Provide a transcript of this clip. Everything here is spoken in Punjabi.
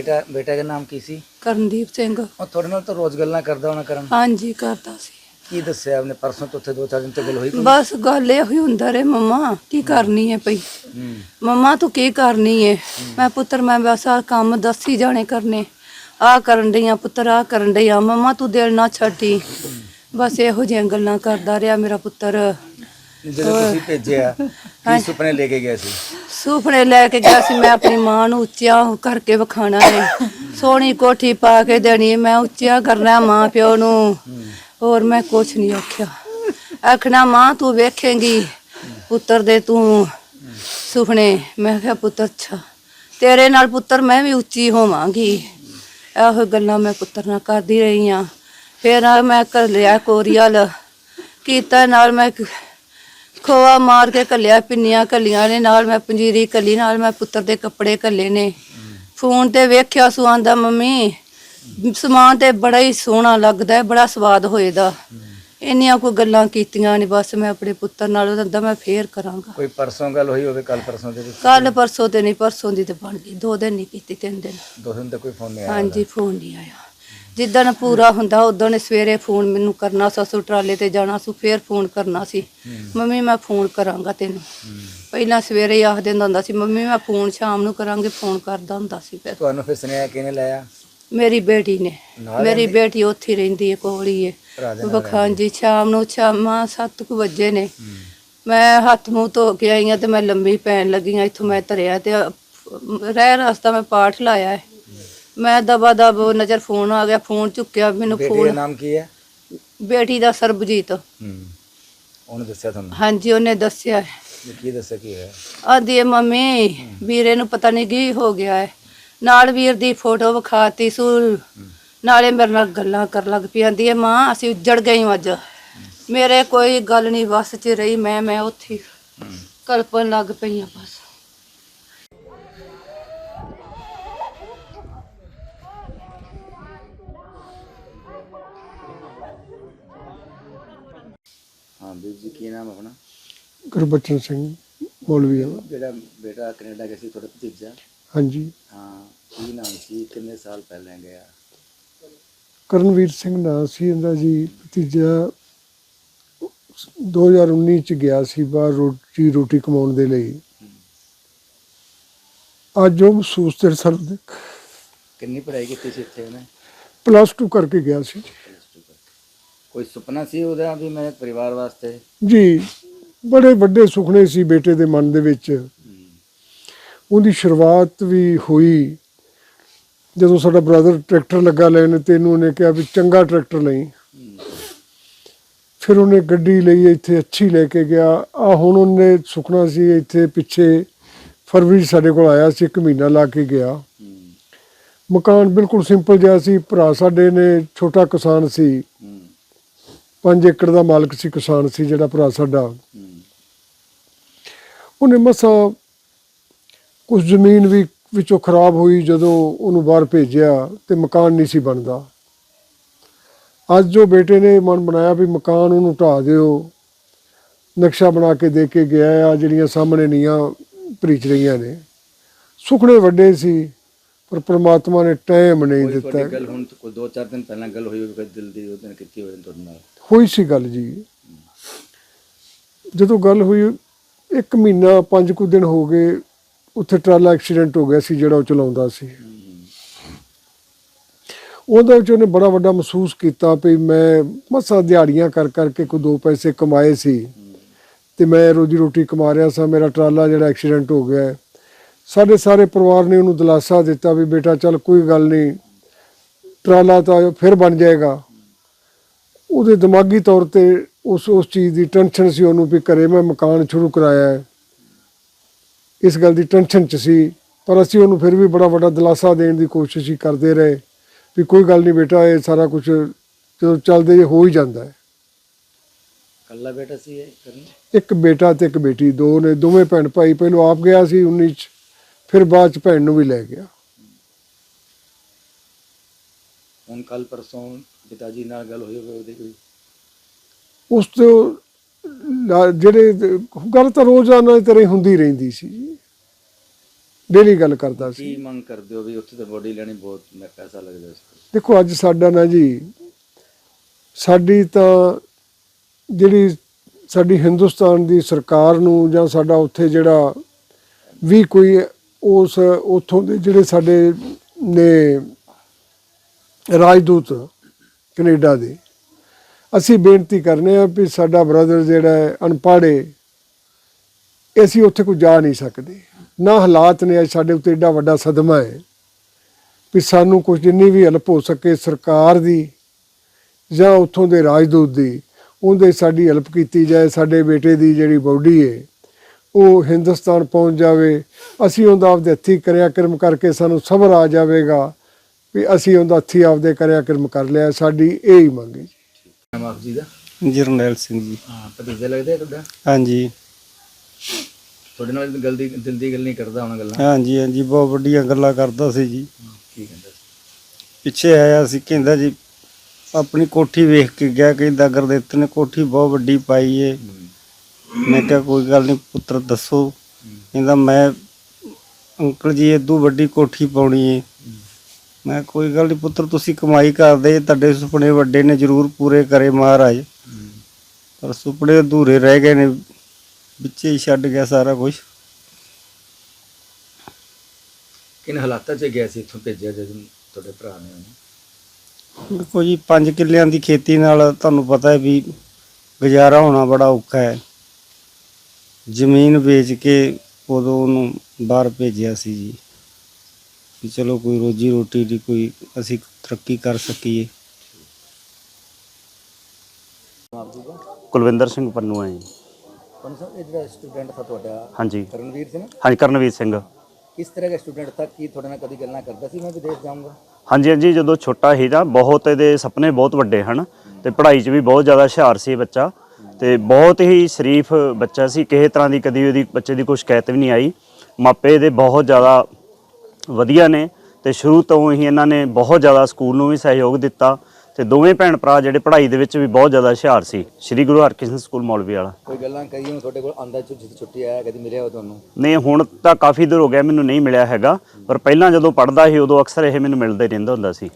ਬੇਟਾ ਬੇਟਾ ਦਾ ਨਾਮ ਕੀ ਸੀ? ਕਰਨਦੀਪ ਸਿੰਘ। ਉਹ ਤੁਹਾਡੇ ਨਾਲ ਤਾਂ ਰੋਜ਼ ਗੱਲਾਂ ਕਰਦਾ ਹੋਣਾ ਕਰਨ। ਹਾਂਜੀ ਕਰਦਾ ਸੀ। ਕੀ ਦੱਸਿਆ ਉਹਨੇ? ਪਰਸੋਂ ਤੋਂ ਉੱਥੇ ਦੋ ਚਾਰ ਦਿਨ ਤੋਂ ਗੱਲ ਹੋਈ ਕੋਈ? ਬਸ ਗੱਲ ਇਹ ਹੋਈ ਹੁੰਦਾ ਰੇ ਮੰਮਾ ਕੀ ਕਰਨੀ ਹੈ ਪਈ ਹੂੰ। ਮੰਮਾ ਤੂੰ ਕੀ ਕਰਨੀ ਹੈ? ਮੈਂ ਪੁੱਤਰ ਮੈਂ ਬਸ ਆਹ ਕੰਮ ਦੱਸੀ ਜਾਣੇ ਕਰਨੇ। ਆ ਕਰਨ ਡਈਆਂ ਪੁੱਤਰ ਆ ਕਰਨ ਡਈਆਂ। ਮੰਮਾ ਤੂੰ ਦਿਲ ਨਾ ਛੱਡੀ ਬਸ ਇਹੋ ਜਿਹੀਆਂ ਗੱਲਾਂ ਕਰਦਾ ਰਿਹਾ ਮੇਰਾ ਪੁੱਤਰ। ਜਦੋਂ ਤੁਸੀਂ ਭੇਜਿਆ ਕੀ ਸੁਪਨੇ ਲੈ ਕੇ ਗਏ ਸੀ? ਸੁਪਨੇ ਲੈ ਕੇ ਗਿਆ ਸੀ, ਮੈਂ ਆਪਣੀ ਮਾਂ ਨੂੰ ਉੱਚਿਆ ਕਰਕੇ ਵਿਖਾਣਾ ਹੈ। ਸੋਹਣੀ ਕੋਠੀ ਪਾ ਕੇ ਦੇਣੀ, ਮੈਂ ਉੱਚਿਆ ਕਰਨਾ ਮਾਂ ਪਿਓ ਨੂੰ। ਹੋਰ ਮੈਂ ਕੁਛ ਨਹੀਂ ਆਖਿਆ। ਆਖਣਾ, ਮਾਂ, ਤੂੰ ਵੇਖੇਂਗੀ, ਪੁੱਤਰ ਦੇ ਤੂੰ ਸੁਪਨੇ ਮੈਂ ਕਿਹਾ, ਪੁੱਤਰ, ਅੱਛਾ। ਤੇਰੇ ਨਾਲ ਪੁੱਤਰ ਮੈਂ ਵੀ ਉੱਚੀ ਹੋਵਾਂਗੀ। ਇਹੋ ਗੱਲਾਂ ਮੈਂ ਪੁੱਤਰ ਨਾਲ ਕਰਦੀ ਰਹੀ ਆ। ਫਿਰ ਮੈਂ ਕਰ ਲਿਆ ਕੋਰੀਅਲ। ਕੀਤਾ ਨਾਲ ਮੈਂ ਖੋਆ ਮਾਰ ਕੇ ਕੱਲਿਆ ਪਿੰਨੀਆਂ ਕੱਲੀਆਂ ਨੇ ਨਾਲ ਮੈਂ ਪੰਜੀਰੀ ਕੱਲੀ ਨਾਲ ਮੈਂ ਪੁੱਤਰ ਦੇ ਕੱਪੜੇ ਕੱਲੇ ਨੇ। ਫੋਨ ਤੇ ਵੇਖਿਆ ਸੂ ਆਂਦਾ ਮੰਮੀ ਸਮਾਨ ਤੇ ਬੜਾ ਹੀ ਸੋਹਣਾ ਲੱਗਦਾ ਹੈ ਬੜਾ ਸਵਾਦ ਹੋਏਦਾ। ਇੰਨੀਆਂ ਕੋਈ ਗੱਲਾਂ ਕੀਤੀਆਂ ਨੇ ਬਸ ਮੈਂ ਆਪਣੇ ਪੁੱਤਰ ਨਾਲ ਉਹਦਾ ਮੈਂ ਫੇਰ ਕਰਾਂਗਾ। ਕੋਈ ਪਰਸੋਂ ਗੱਲ ਹੋਈ ਹੋਵੇ ਕੱਲ ਪਰਸੋਂ ਦੇ ਵਿੱਚ ਕੱਲ ਪਰਸੋਂ ਤੇ ਨਹੀਂ ਪਰਸੋਂ ਦੀ ਤੇ ਬਣ ਗਈ ਦੋ ਦਿਨ ਨਹੀਂ ਕੀਤੀ ਤਿੰਨ ਦਿਨ। ਦੋ ਦਿਨ ਤੱਕ ਕੋਈ ਫੋਨ ਨਹੀਂ ਆਇਆ ਹਾਂਜੀ ਫੋਨ ਨਹੀਂ ਆਇਆ। ਜਿੱਦਣ ਪੂਰਾ ਹੁੰਦਾ ਉਦੋਂ ਸਵੇਰੇ ਫੋਨ ਮੈਨੂੰ ਕਰਨਾ ਸਸੂ ਟਰਾਲੇ ਤੇ ਜਾਣਾ ਸੀ ਫੇਰ ਫੋਨ ਕਰਨਾ ਸੀ। ਮੰਮੀ ਮੈਂ ਫੋਨ ਕਰਾਂਗਾ ਤੈਨੂੰ। ਪਹਿਲਾਂ ਸਵੇਰੇ ਹੀ ਆਖ ਦਿੰਦਾ ਹੁੰਦਾ ਸੀ ਮੰਮੀ ਮੈਂ ਫੋਨ ਸ਼ਾਮ ਨੂੰ ਕਰਾਂਗੇ ਫੋਨ ਕਰਦਾ ਹੁੰਦਾ ਸੀ ਫਿਰ। ਤੁਹਾਨੂੰ ਫਿਰ ਸੁਨੇਹਾ ਕਿਹਨੇ ਲਾਇਆ? ਮੇਰੀ ਬੇਟੀ ਨੇ। ਮੇਰੀ ਬੇਟੀ ਉੱਥੇ ਰਹਿੰਦੀ ਹੈ ਕੋਲ ਹੀ ਹੈ। ਨਾਲ ਬਖਾਂਜੀ ਸ਼ਾਮ ਨੂੰ ਸ਼ਾਮਾਂ 7 ਵਜੇ ਨੇ। ਮੈਂ ਹੱਥ ਮੂੰਹ ਧੋ ਕੇ ਆਈ ਹਾਂ ਤੇ ਮੈਂ ਲੰਮੀ ਪੈਣ ਲੱਗੀ ਹਾਂ ਇੱਥੋਂ ਮੈਂ ਧਰਿਆ ਤੇ ਰਹਿ ਰਸਤਾ ਮੈਂ ਪਾਠ ਲਾਇਆ ਹੈ। ਮੈਂ ਦਬਾ ਦਬ ਨਜ਼ਰ ਫੋਨ ਆ ਗਿਆ ਫੋਨ ਚੁੱਕਿਆ ਮੈਨੂੰ ਬੇਟੀ ਦਾ ਫੋਨ ਨਾਮ ਕੀ ਹੈ? ਬੇਟੀ ਦਾ ਸਰਬਜੀਤ। ਹੂੰ ਉਹਨੇ ਦੱਸਿਆ ਤੁਹਾਨੂੰ? ਹਾਂਜੀ ਉਹਨੇ ਦੱਸਿਆ ਵੀ ਕੀ ਦੱਸਿਆ ਕੀ ਹੈ ਆਂਦੀ ਹੈ ਮੰਮੀ ਵੀਰੇ ਨੂੰ ਪਤਾ ਨਹੀਂ ਕੀ ਹੋ ਗਿਆ ਹੈ। ਨਾਲ ਵੀਰ ਦੀ ਫੋਟੋ ਵਿਖਾਤੀ ਸੂ ਨਾਲੇ ਮੇਰੇ ਨਾਲ ਗੱਲਾਂ ਕਰ ਲੱਗ ਪਈ ਆਂਦੀ ਹੈ ਮਾਂ ਅਸੀਂ ਉੱਜੜ ਗਏ ਹਾਂ ਅੱਜ। ਮੇਰੇ ਕੋਈ ਗੱਲ ਨਹੀਂ ਵਸ ਚ ਰਹੀ ਮੈਂ ਮੈਂ ਉੱਥੇ ਹੀ। ਕਲਪਣ ਲੱਗ ਪਈ ਹਾਂ ਬਸ। ਹਾਂ ਵੀਰ ਜੀ ਕੀ ਨਾਮ ਆਪਣਾ? ਗੁਰਬਚਨ ਸਿੰਘ ਮੌਲਵੀ ਆ ਜਿਹੜਾ ਬੇਟਾ ਕੈਨੇਡਾ ਗਿਆ ਸੀ ਤੁਹਾਡਾ ਭਤੀਜਾ। ਹਾਂਜੀ। ਹਾਂ ਕੀ ਨਾਮ ਸੀ? ਕਿੰਨੇ ਸਾਲ ਪਹਿਲਾਂ ਗਿਆ? ਕਰਨਵੀਰ ਸਿੰਘ ਨਾਂ ਸੀ ਇਹਦਾ ਜੀ ਭਤੀਜਾ। 2019 ਚ ਗਿਆ ਸੀ ਬਾਹਰ ਰੋਟੀ ਰੋਟੀ ਕਮਾਉਣ ਦੇ ਲਈ। ਅੱਜ ਉਹ ਮਹਿਸੂਸ ਤੇ ਸਰ ਕਿੰਨੀ ਪੜ੍ਹਾਈ ਕੀਤੀ ਸੀ ਇੱਥੇ ਉਹਨੇ? ਪਲੱਸ 2 ਕਰਕੇ ਗਿਆ ਸੀ। ਜੀ। ਕੋਈ ਸੁਪਨਾ ਸੀ ਉਹਦਾ ਵੀ ਮੈਂ ਪਰਿਵਾਰ ਵਾਸਤੇ? ਜੀ ਬੜੇ ਵੱਡੇ ਸੁਪਨੇ ਸੀ ਬੇਟੇ ਦੇ ਮਨ ਦੇ ਵਿੱਚ। ਉਹਦੀ ਸ਼ੁਰੂਆਤ ਵੀ ਹੋਈ ਜਦੋਂ ਸਾਡਾ ਬ੍ਰਦਰ ਟਰੈਕਟਰ ਲੱਗਾ ਲੈਣ ਤੇ ਇਹਨੂੰ ਉਹਨੇ ਕਿਹਾ ਵੀ ਚੰਗਾ ਟਰੈਕਟਰ ਲਈ। ਫਿਰ ਉਹਨੇ ਗੱਡੀ ਲਈ ਇੱਥੇ ਅੱਛੀ ਲੈ ਕੇ ਗਿਆ। ਆ ਹੁਣ ਉਹਨੇ ਸੁਖਣਾ ਸੀ ਇੱਥੇ ਪਿੱਛੇ ਫਰਵਰੀ ਸਾਡੇ ਕੋਲ ਆਇਆ ਸੀ ਇੱਕ ਮਹੀਨਾ ਲਾ ਕੇ ਗਿਆ। ਮਕਾਨ ਬਿਲਕੁਲ ਸਿੰਪਲ ਜਿਹਾ ਸੀ ਭਰਾ ਸਾਡੇ ਨੇ ਛੋਟਾ ਕਿਸਾਨ ਸੀ। 5 ਏਕੜ ਦਾ ਮਾਲਕ ਸੀ ਕਿਸਾਨ ਸੀ ਜਿਹੜਾ ਭਰਾ ਸਾਡਾ। ਉਹਨੇ ਮਸਾ ਕੁਝ ਜ਼ਮੀਨ ਵੀ ਵਿੱਚੋਂ ਖਰਾਬ ਹੋਈ ਜਦੋਂ ਉਹਨੂੰ ਬਾਹਰ ਭੇਜਿਆ ਤੇ ਮਕਾਨ ਨਹੀਂ ਸੀ ਬਣਦਾ। ਅੱਜ ਜੋ ਬੇਟੇ ਨੇ ਮਨ ਬਣਾਇਆ ਵੀ ਮਕਾਨ ਉਹਨੂੰ ਢਾ ਦਿਓ ਨਕਸ਼ਾ ਬਣਾ ਕੇ ਦੇ ਕੇ ਗਿਆ ਆ ਜਿਹੜੀਆਂ ਸਾਹਮਣੇ ਨੀਆਂ ਭਰੀਚ ਰਹੀਆਂ ਨੇ। ਸੁਖਣੇ ਵੱਡੇ ਸੀ ਪਰ ਪ੍ਰਮਾਤਮਾ ਨੇ ਟਾਈਮ ਨਹੀਂ ਦਿੱਤਾ। ਗੱਲ ਹੁਣ ਕੋਈ ਦੋ ਚਾਰ ਦਿਨ ਪਹਿਲਾਂ ਗੱਲ ਹੋਈ ਹੋਵੇ ਦਿਲ ਦੀ ਉਹਦੇ ਨਾਲ ਕੀਤੀ ਹੋਵੇ ਤੁਹਾਡੇ ਨਾਲ। ਹੋਈ ਸੀ ਗੱਲ ਜੀ। ਜਦੋਂ ਗੱਲ ਹੋਈ, ਇੱਕ ਮਹੀਨਾ ਪੰਜ ਕੁ ਦਿਨ ਹੋ ਗਏ, ਉੱਥੇ ਟਰਾਲਾ ਐਕਸੀਡੈਂਟ ਹੋ ਗਿਆ ਸੀ, ਜਿਹੜਾ ਉਹ ਚਲਾਉਂਦਾ ਸੀ। ਉਹਦੇ ਵਿੱਚ ਉਹਨੇ ਬੜਾ ਵੱਡਾ ਮਹਿਸੂਸ ਕੀਤਾ ਵੀ ਮੈਂ ਮਸਾ ਦਿਹਾੜੀਆਂ ਕਰ ਕਰਕੇ ਕੋਈ ਦੋ ਪੈਸੇ ਕਮਾਏ ਸੀ ਤੇ ਮੈਂ ਰੋਜੀ ਰੋਟੀ ਕਮਾ ਰਿਹਾ ਸਾਂ, ਮੇਰਾ ਟਰਾਲਾ ਜਿਹੜਾ ਐਕਸੀਡੈਂਟ ਹੋ ਗਿਆ। ਸਾਡੇ ਸਾਰੇ ਪਰਿਵਾਰ ਨੇ ਉਹਨੂੰ ਦਿਲਾਸਾ ਦਿੱਤਾ ਵੀ ਬੇਟਾ ਚੱਲ ਕੋਈ ਗੱਲ ਨਹੀਂ, ਟਰਾਲਾ ਤਾਂ ਫਿਰ ਬਣ ਜਾਏਗਾ। ਉਹਦੇ ਦਿਮਾਗੀ ਤੌਰ ਤੇ ਉਸ ਉਸ ਚੀਜ਼ ਦੀ ਟੈਨਸ਼ਨ ਸੀ ਉਹਨੂੰ ਵੀ ਘਰੇ ਮੈਂ ਮਕਾਨ ਸ਼ੁਰੂ ਕਰਾਇਆ ਹੈ। ਇਸ ਗੱਲ ਦੀ ਟੈਨਸ਼ਨ ਚ ਸੀ ਪਰ ਅਸੀਂ ਉਹਨੂੰ ਫਿਰ ਵੀ ਬੜਾ ਵੱਡਾ ਦਿਲਾਸਾ ਦੇਣ ਦੀ ਕੋਸ਼ਿਸ਼ ਹੀ ਕਰਦੇ ਰਹੇ ਵੀ ਕੋਈ ਗੱਲ ਨਹੀਂ ਬੇਟਾ ਇਹ ਸਾਰਾ ਕੁਝ ਜਦੋਂ ਚੱਲਦੇ ਜੇ ਹੋ ਹੀ ਜਾਂਦਾ ਹੈ। ਕੱਲਾ ਬੇਟਾ ਸੀ ਇਹ ਕਰਨ? ਇੱਕ ਬੇਟਾ ਤੇ ਇੱਕ ਬੇਟੀ ਦੋ ਨੇ ਦੋਵੇਂ ਭੈਣ ਭਾਈ ਪਹਿਲਾਂ ਆਪ ਗਿਆ ਸੀ 19 ਚ ਫਿਰ ਬਾਅਦ ਚ ਭੈਣ ਨੂੰ ਵੀ ਲੈ ਗਿਆ। ਹੁਣ ਕੱਲ ਪਰਸੋਂ ਪਿਤਾ ਜੀ ਨਾਲ ਗੱਲ ਹੋਈ ਹੋਵੇ ਉਹਦੀ ਕੋਈ। ਉਸ ਤੋਂ ਜਿਹੜੇ ਗੱਲ ਤਾਂ ਰੋਜ਼ਾਨਾ ਦੀ ਤਰ੍ਹਾਂ ਹੀ ਹੁੰਦੀ ਰਹਿੰਦੀ ਸੀ ਜੀ। ਡੇਲੀ ਗੱਲ ਕਰਦਾ ਸੀ। ਕੀ ਮੰਗ ਕਰਦੇ ਹੋ ਵੀ ਉੱਥੇ ਤਾਂ ਬੋਡੀ ਲੈਣੀ ਬਹੁਤ ਮੈਂ ਪੈਸਾ ਲੱਗਦਾ ਇਸ ਤੇ। ਦੇਖੋ ਅੱਜ ਸਾਡਾ ਨਾ ਜੀ ਸਾਡੀ ਤਾਂ ਜਿਹੜੀ ਸਾਡੀ ਹਿੰਦੁਸਤਾਨ ਦੀ ਸਰਕਾਰ ਨੂੰ ਜਾਂ ਸਾਡਾ ਉੱਥੇ ਜਿਹੜਾ ਵੀ ਕੋਈ ਉਸ ਉਥੋਂ ਦੇ ਜਿਹੜੇ ਸਾਡੇ ਨੇ ਰਾਜਦੂਤ ਕੈਨੇਡਾ ਦੇ। ਅਸੀਂ ਬੇਨਤੀ ਕਰਨੇ ਆ ਵੀ ਸਾਡਾ ਬ੍ਰਦਰ ਜਿਹੜਾ ਹੈ, ਅਨਪੜ੍ਹ ਹੈ ਅਸੀਂ ਉੱਥੇ ਕੋਈ ਜਾ ਨਹੀਂ ਸਕਦੇ। ਨਾ ਹਾਲਾਤ ਨੇ, ਅੱਜ ਸਾਡੇ ਉੱਤੇ ਏਡਾ ਵੱਡਾ ਸਦਮਾ ਹੈ ਵੀ ਸਾਨੂੰ ਕੁਝ ਜਿੰਨੀ ਵੀ ਹੈਲਪ ਹੋ ਸਕੇ ਸਰਕਾਰ ਦੀ ਜਾਂ ਉੱਥੋਂ ਦੇ ਰਾਜਦੂਤ ਦੀ, ਉਹਦੇ ਸਾਡੀ ਹੈਲਪ ਕੀਤੀ ਜਾਏ, ਸਾਡੇ ਬੇਟੇ ਦੀ ਜਿਹੜੀ ਬੋਡੀ ਹੈ ਉਹ ਹਿੰਦੁਸਤਾਨ ਪਹੁੰਚ ਜਾਵੇ। ਅਸੀਂ ਉਹਦਾ ਆਪਦੇ ਹੱਥੀ ਕਰਿਆ ਕਰਮ ਕਰਕੇ ਸਾਨੂੰ ਸਬਰ ਆ ਜਾਵੇਗਾ। ਵੀ ਅਸੀਂ ਉਹਦਾ ਹੱਥੀ ਆਪਦੇ ਕਰਿਆ ਕਰਮ ਕਰ ਲਿਆ ਸਾਡੀ ਇਹ ਹੀ ਮੰਗ ਹੈ। ਜੀ। ਨਾਮ ਆਪ ਜੀ ਦਾ? ਜਰਨੈਲ ਸਿੰਘ ਜੀ। ਹਾਂ ਭਤੀਜਾ ਲੱਗਦਾ ਹੈ ਤੁਹਾਡਾ? ਹਾਂਜੀ। ਤੁਹਾਡੇ ਨਾਲ ਦਿਲ ਦੀ ਦਿਲ ਦੀ ਗੱਲ ਨਹੀਂ ਕਰਦਾ ਹੁਣ ਗੱਲਾਂ? ਹਾਂਜੀ ਹਾਂਜੀ ਬਹੁਤ ਵੱਡੀਆਂ ਗੱਲਾਂ ਕਰਦਾ ਸੀ ਜੀ। ਕੀ ਕਹਿੰਦਾ ਸੀ? ਪਿੱਛੇ ਆਇਆ ਸੀ ਕਹਿੰਦਾ ਜੀ ਆਪਣੀ ਕੋਠੀ ਵੇਖ ਕੇ ਗਿਆ ਕਹਿੰਦਾ ਗੁਰਦਿੱਤ ਨੇ ਕੋਠੀ ਬਹੁਤ ਵੱਡੀ ਪਾਈ ਏ। ਮੈਂ ਕਿਹਾ ਕੋਈ ਗੱਲ ਨਹੀਂ ਪੁੱਤਰ ਦੱਸੋ। ਕਹਿੰਦਾ ਮੈਂ ਅੰਕਲ ਜੀ ਇਦੋਂ ਵੱਡੀ ਕੋਠੀ ਪਾਉਣੀ ਏ। ਮੈਂ ਕੋਈ ਗੱਲ ਨਹੀਂ ਪੁੱਤਰ ਤੁਸੀਂ ਕਮਾਈ ਕਰਦੇ ਤੁਹਾਡੇ ਸੁਪਨੇ ਵੱਡੇ ਨੇ ਜ਼ਰੂਰ ਪੂਰੇ ਕਰੇ ਮਹਾਰਾਜ। ਪਰ ਸੁਪਨੇ ਅਧੂਰੇ ਰਹਿ ਗਏ ਨੇ ਵਿੱਚੇ ਹੀ ਛੱਡ ਗਿਆ ਸਾਰਾ ਕੁਝ ਕਿਨ ਹਾਲਾਤਾਂ 'ਚ ਗਿਆ ਸੀ ਇੱਥੋਂ ਭੇਜਿਆ ਜਦੋਂ ਤੁਹਾਡੇ ਭਰਾ ਨੇ ਉਹਨੂੰ? ਦੇਖੋ ਜੀ 5 ਕਿੱਲਿਆਂ ਦੀ ਖੇਤੀ ਨਾਲ ਤੁਹਾਨੂੰ ਪਤਾ ਹੈ ਵੀ ਗੁਜ਼ਾਰਾ ਹੋਣਾ ਬੜਾ ਔਖਾ ਹੈ। ਜ਼ਮੀਨ ਵੇਚ ਕੇ ਉਦੋਂ ਉਹਨੂੰ ਬਾਹਰ ਭੇਜਿਆ ਸੀ ਜੀ। ਵੀ ਚਲੋ ਕੋਈ ਰੋਜੀ ਰੋਟੀ ਦੀ ਕੋਈ ਅਸੀਂ ਤਰੱਕੀ ਕਰ ਸਕੀਏ। ਦਾ ਕੁਲਵਿੰਦਰ ਸਿੰਘ ਪੰਨੂ ਹੈ ਜੀ। ਕੌਣ ਸਾ ਇਹ ਜਿਹੜਾ ਸਟੂਡੈਂਟ था ਤੁਹਾਡਾ ਹਾਂਜੀ। ਕਰਨਵੀਰ ਸੀ ਨਾ ਹਾਂਜੀ ਕਰਨਵੀਰ ਸਿੰਘ। ਕਿਸ ਤਰ੍ਹਾਂ ਦਾ ਸਟੂਡੈਂਟ था ਕੀ ਤੁਹਾਡੇ ਨਾਲ ਕਦੀ ਗੱਲਾਂ ਕਰਦਾ ਸੀ? ਮੈਂ ਵਿਦੇਸ਼ ਜਾਊਂਗਾ। ਹਾਂਜੀ ਹਾਂਜੀ ਜਦੋਂ ਛੋਟਾ ਸੀ ਤਾਂ ਬਹੁਤ ਇਹਦੇ ਸੁਪਨੇ ਬਹੁਤ ਵੱਡੇ ਹਨ ਤੇ ਪੜ੍ਹਾਈ 'ਚ ਵੀ ਬਹੁਤ ਜ਼ਿਆਦਾ ਹੁਸ਼ਿਆਰ ਸੀ ਬੱਚਾ ਤੇ ਬਹੁਤ ਹੀ ਸ਼ਰੀਫ ਬੱਚਾ ਸੀ। ਕਿਸੇ ਤਰ੍ਹਾਂ ਦੀ ਕਦੀ ਉਹਦੀ ਬੱਚੇ ਦੀ ਕੋਈ ਸ਼ਿਕਾਇਤ ਵੀ ਨਹੀਂ ਆਈ। ਮਾਪੇ ਇਹਦੇ ਬਹੁਤ ਜ਼ਿਆਦਾ ਵਧੀਆ ਨੇ ਤੇ ਸ਼ੁਰੂ ਤੋਂ ਹੀ ਇਹਨਾਂ ਨੇ ਬਹੁਤ ਜ਼ਿਆਦਾ ਸਕੂਲ ਨੂੰ ਵੀ ਸਹਿਯੋਗ ਦਿੱਤਾ ਤੇ ਦੋਵੇਂ ਭੈਣ ਭਰਾ ਜਿਹੜੇ ਪੜ੍ਹਾਈ ਦੇ ਵਿੱਚ ਵੀ ਬਹੁਤ ਜ਼ਿਆਦਾ ਹੁਸ਼ਿਆਰ ਸੀ। ਸ੍ਰੀ ਗੁਰੂ ਹਰਕ੍ਰਿਸ਼ਨ ਸਕੂਲ ਮੌਲਵੀ ਵਾਲਾ। ਕੋਈ ਗੱਲਾਂ ਕਹੀ ਹੁਣ ਤੁਹਾਡੇ ਕੋਲ? ਆਂਦਾ ਛੁੱਟੀ ਛੁੱਟੀ ਆਇਆ ਕਦੀ ਮਿਲਿਆ ਉਹ ਤੁਹਾਨੂੰ? ਨਹੀਂ ਹੁਣ ਤਾਂ ਕਾਫੀ ਦਿਨ ਹੋ ਗਿਆ ਮੈਨੂੰ ਨਹੀਂ ਮਿਲਿਆ ਹੈਗਾ ਪਰ ਪਹਿਲਾਂ ਜਦੋਂ ਪੜ੍ਹਦਾ ਸੀ ਉਦੋਂ ਅਕਸਰ ਇਹ ਮੈਨੂੰ ਮਿਲਦਾ ਹੀ ਰਹਿੰਦਾ ਹੁੰਦਾ ਸੀ।